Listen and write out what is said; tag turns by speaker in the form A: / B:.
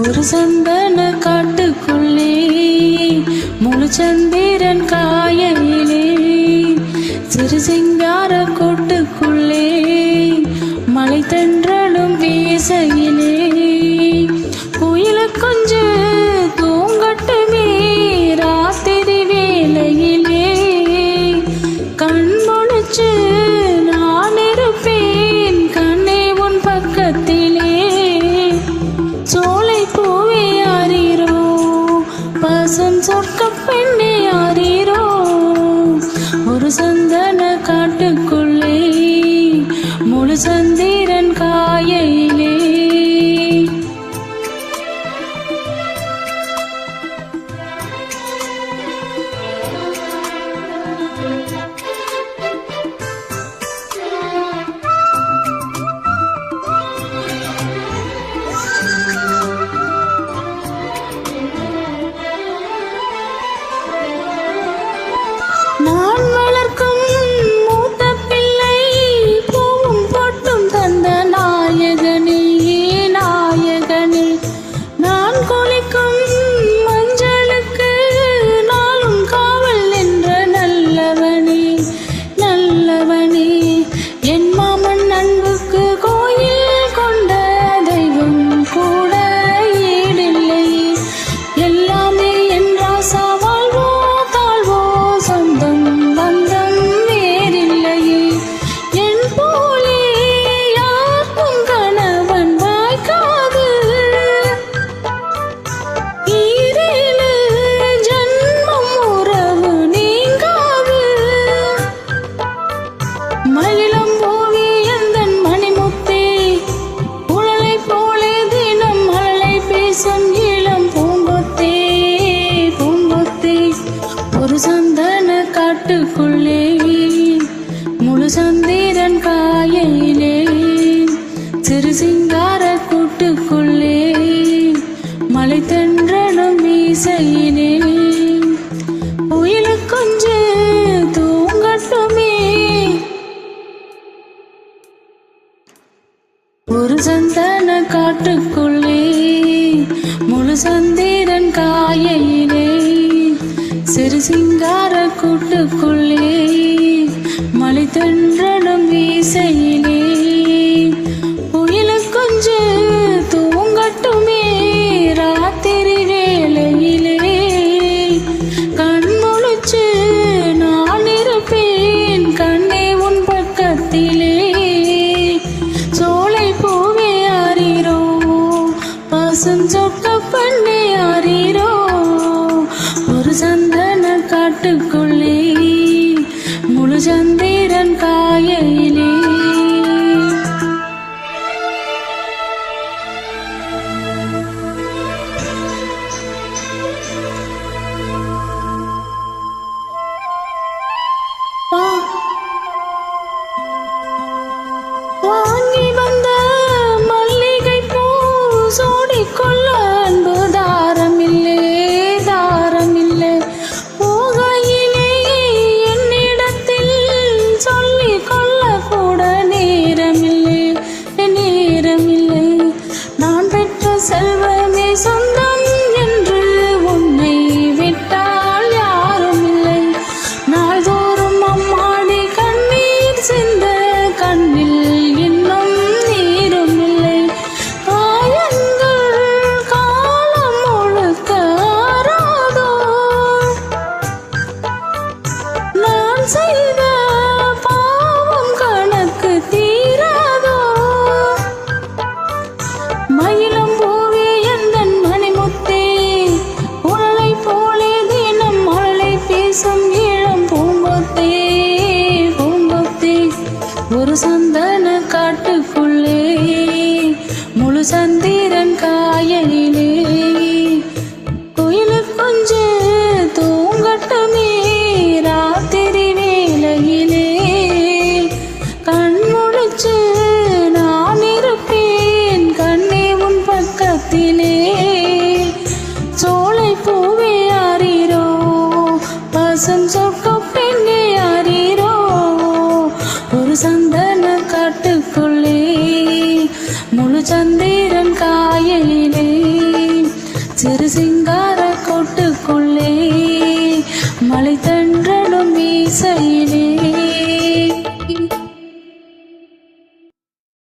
A: ஒரு சந்தன காட்டுக்குள்ளே முழு சந்திரன் காயலிலே சிறு சிங்கார கோட்டுக்குள்ளே மலை தென்றலும் பேசையிலே பெண்ணே யாரீரோ ஒரு சந்தன காட்டுக்குள்ளே முழு சந்திரன் காயை கடலுக்குள்ளே முழு சந்திரன் காயிலே சிறு சிங்கார கூட்டுக்குள்ளே மலை தென்றலும் மீசையிலே. உயிலுக்கொன்று தூங்கட்டுமே. ஒரு சந்தன காட்டுக்குள்ளே முழு சந்தே சிறு சிங்கார கூட்டுக்குள்ளே மலை தென்றனும் வீசையிலே. புயல கொஞ்சு தூங்கட்டுமே ராத்திரி வேலையிலே கண்முழிச்சு நான் இருப்பேன் கண்ணே உன் பக்கத்திலே. சோலை பூவே அறிகிறோம் பசுஞ்சொக்கப்ப invite சிறு சிங்கார கொட்டுக்குள்ளே மலை தன்றலும் வீசையில்